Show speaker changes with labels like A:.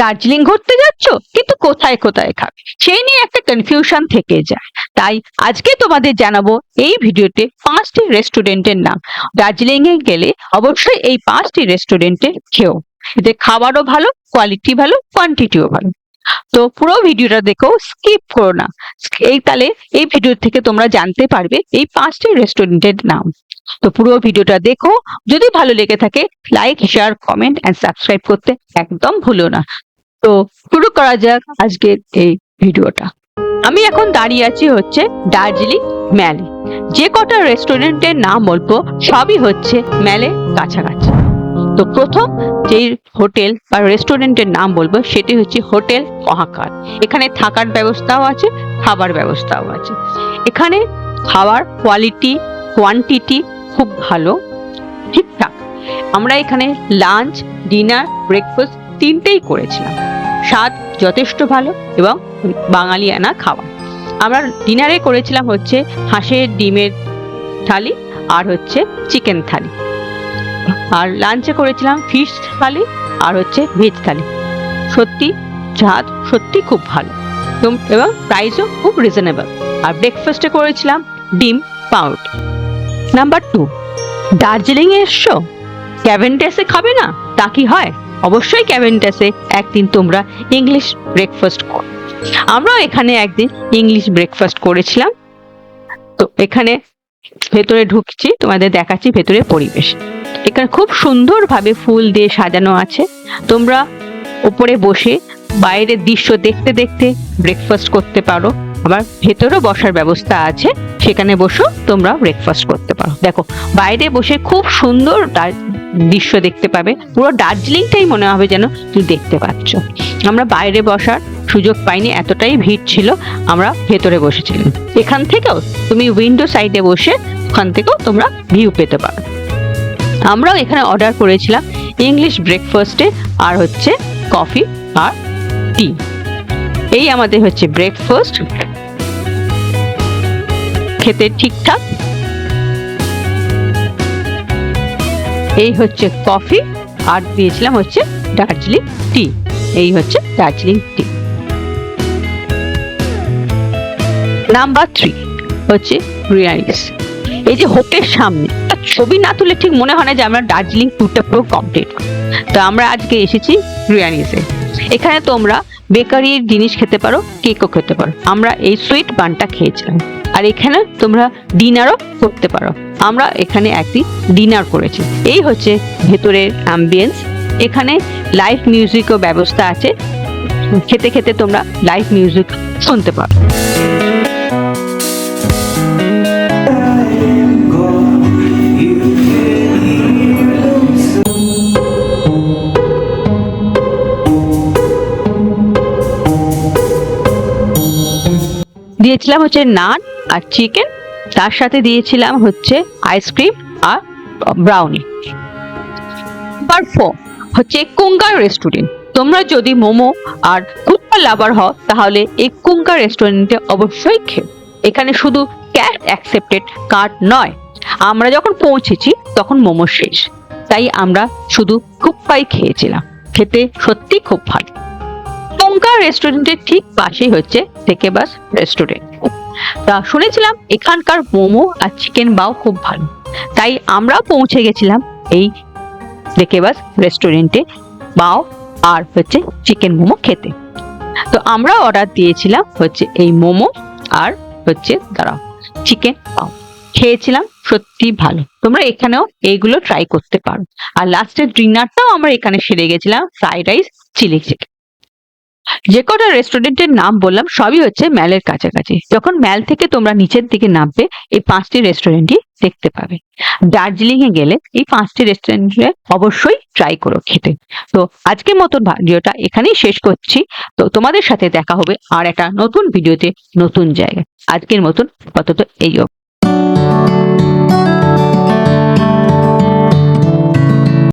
A: দার্জিলিং ঘুরতে যাচ্ছ? কিন্তু কোথায় কোথায় খাবে? সেই নিয়ে একটা কনফিউশন থেকে যায়। তাই আজকে তোমাদের জানাব এই ভিডিওতে পাঁচটি রেস্টুরেন্টের নাম। দার্জিলিং এ গেলে অবশ্যই এই পাঁচটি রেস্টুরেন্টে খেও। এতে খাবারও ভালো কোয়ালিটি ভালো কোয়ান্টিটিও ভালো। তো পুরো ভিডিওটা দেখো স্কিপ করো না। এই তাহলে এই ভিডিও থেকে তোমরা জানতে পারবে এই পাঁচটি রেস্টুরেন্টের নাম। তো পুরো ভিডিওটা দেখো। যদি ভালো লেগে থাকে like share comment and subscribe করতে একদম ভুলো না। তো শুরু করা যাক আজকের এই ভিডিওটা। আমি এখন দাঁড়িয়ে আছি হচ্ছে দার্জিলিং ম্যালে যে কটা রেস্টুরেন্টের নাম বলব, সবই হচ্ছে ম্যালে কাছাকাছি। তো প্রথম যে হোটেল বা রেস্টুরেন্টের নাম বলব, সেটি হচ্ছে হোটেল মহাকাল। এখানে থাকার ব্যবস্থাও আছে, খাবার ব্যবস্থাও আছে। এখানে খাবার কোয়ালিটি কোয়ান্টিটি খুব ভালো। ঠিকঠাক। আমরা এখানে লাঞ্চ ডিনার ব্রেকফাস্ট তিনটেই করেছিলাম। স্বাদ যথেষ্ট ভালো এবং বাঙালিয়ানা খাবার আমরা ডিনারে করেছিলাম হচ্ছে হাঁসের ডিমের থালি আর হচ্ছে চিকেন থালি। আর লাঞ্চে করেছিলাম ফিশ থালি আর হচ্ছে ভেজ থালি। সত্যি স্বাদ সত্যি খুব ভালো এবং- প্রাইসও খুব রিজনেবল আর ব্রেকফাস্টে করেছিলাম ডিম পাউড নাম্বার টু দার্জিলিং এ এসছো ক্যাভেন্টাসে খাবে না? তা কি হয়? অবশ্যই ক্যাভেন্টাসে একদিন তোমরা ইংলিশ ব্রেকফাস্ট কর। আমরা এখানে একদিন ইংলিশ ব্রেকফাস্ট করেছিলাম। তো এখানে ভেতরে ঢুকছি, তোমাদের দেখাচ্ছি ভেতরে পরিবেশ। এখানে খুব সুন্দরভাবে ফুল দিয়ে সাজানো আছে। তোমরা উপরে বসে বাইরের দৃশ্য দেখতে দেখতে ব্রেকফাস্ট করতে পারো। আবার ভেতরেও বসার ব্যবস্থা আছে। সেখানে বসেও তোমরা ব্রেকফাস্ট করতে পারো। দেখো, বাইরে বসে খুব সুন্দর দার- দৃশ্য দেখতে পাবে। পুরো দার্জিলিংটাই মনে হবে যেন তুমি দেখতে পাচ্ছ। আমরা বাইরে বসার সুযোগ পাইনি, এতটাই ভিড় ছিল, আমরা ভেতরে বসেছিলাম। এখান থেকেও তুমি উইন্ডো সাইডে বসে ওখান থেকেও তোমরা ভিউ পেতে পারো। আমরাও এখানে অর্ডার করেছিলাম ইংলিশ ব্রেকফাস্টে আর হচ্ছে কফি আর টি এই আমাদের হচ্ছে ব্রেকফাস্ট খেতে ঠিকঠাক এই হচ্ছে কফি, আর দিয়েছিলাম হচ্ছে দার্জিলিং টি, এই হচ্ছে দার্জিলিং টি। নাম্বার থ্রি হচ্ছে রিয়াইস এই যে হোটেল সামনে ছবি না তুলে ঠিক মনে হয় না যে আমরা দার্জিলিং ট্যুরটা পুরো কমপ্লিট তো আমরা আজকে এসেছি রিয়ানিসে এখানে তোমরা বেকারির জিনিস খেতে পারো কেকও খেতে পারো। আমরা এই সুইট বানটা খেয়েছিলাম। আর এখানে তোমরা ডিনারও করতে পারো। আমরা এখানে একদিন ডিনার করেছি। এই হচ্ছে ভেতরের অ্যাম্বিয়েন্স এখানে লাইভ মিউজিকও ব্যবস্থা আছে। খেতে খেতে তোমরা লাইভ মিউজিক শুনতে পারো দিয়েছিলাম হচ্ছে নান। আর চিকেন তার সাথে দিয়েছিলাম হচ্ছে আইসক্রিম আর ব্রাউনি নাম্বার ফোর হচ্ছে কুঙ্গার রেস্টুরেন্ট তোমরা যদি মোমো আর কুত্তা লাভার হও, তাহলে এই কুঙ্গা রেস্টুরেন্টে অবশ্যই খেও। এখানে শুধু ক্যাশ অ্যাকসেপ্টেড কার্ড নয়, আমরা যখন পৌঁছেছি, তখন মোমো শেষ। তাই আমরা শুধু কুপ্পাই খেয়েছিলাম। খেতে সত্যি খুব ভালো। কুঙ্গা রেস্টুরেন্টের ঠিক পাশেই হচ্ছে সেকেবাস রেস্টুরেন্ট তা শুনেছিলাম এখানকার মোমো আর চিকেন বাও খুব ভালো। তাই আমরা পৌঁছে গেছিলাম এই দেকেবাস রেস্টুরেন্টে বাও আর হচ্ছে চিকেন মোমো খেতে। তো আমরা অর্ডার দিয়েছিলাম হচ্ছে এই মোমো আর হচ্ছে দাঁড়াও চিকেন পাও খেয়েছিলাম সত্যি ভালো। তোমরা এখানেও এইগুলো ট্রাই করতে পারো। আর লাস্টের ডিনারটাও আমরা এখানে সেরে গেছিলাম ফ্রাইড রাইস চিলি চিকেন যে কটা রেস্টুরেন্টের নাম বললাম, সবই হচ্ছে ম্যালের কাছাকাছি। যখন ম্যাল থেকে তোমরা নিচের দিকে নামবে, এই পাঁচটি রেস্টুরেন্টই দেখতে পাবে। দার্জিলিং এ গেলে এই পাঁচটি রেস্টুরেন্টে অবশ্যই ট্রাই করো খেতে। তো আজকের মতন ভিডিওটা এখানেই শেষ করছি। তো তোমাদের সাথে দেখা হবে আর একটা নতুন ভিডিওতে নতুন জায়গায়। আজকের মতন কত এই।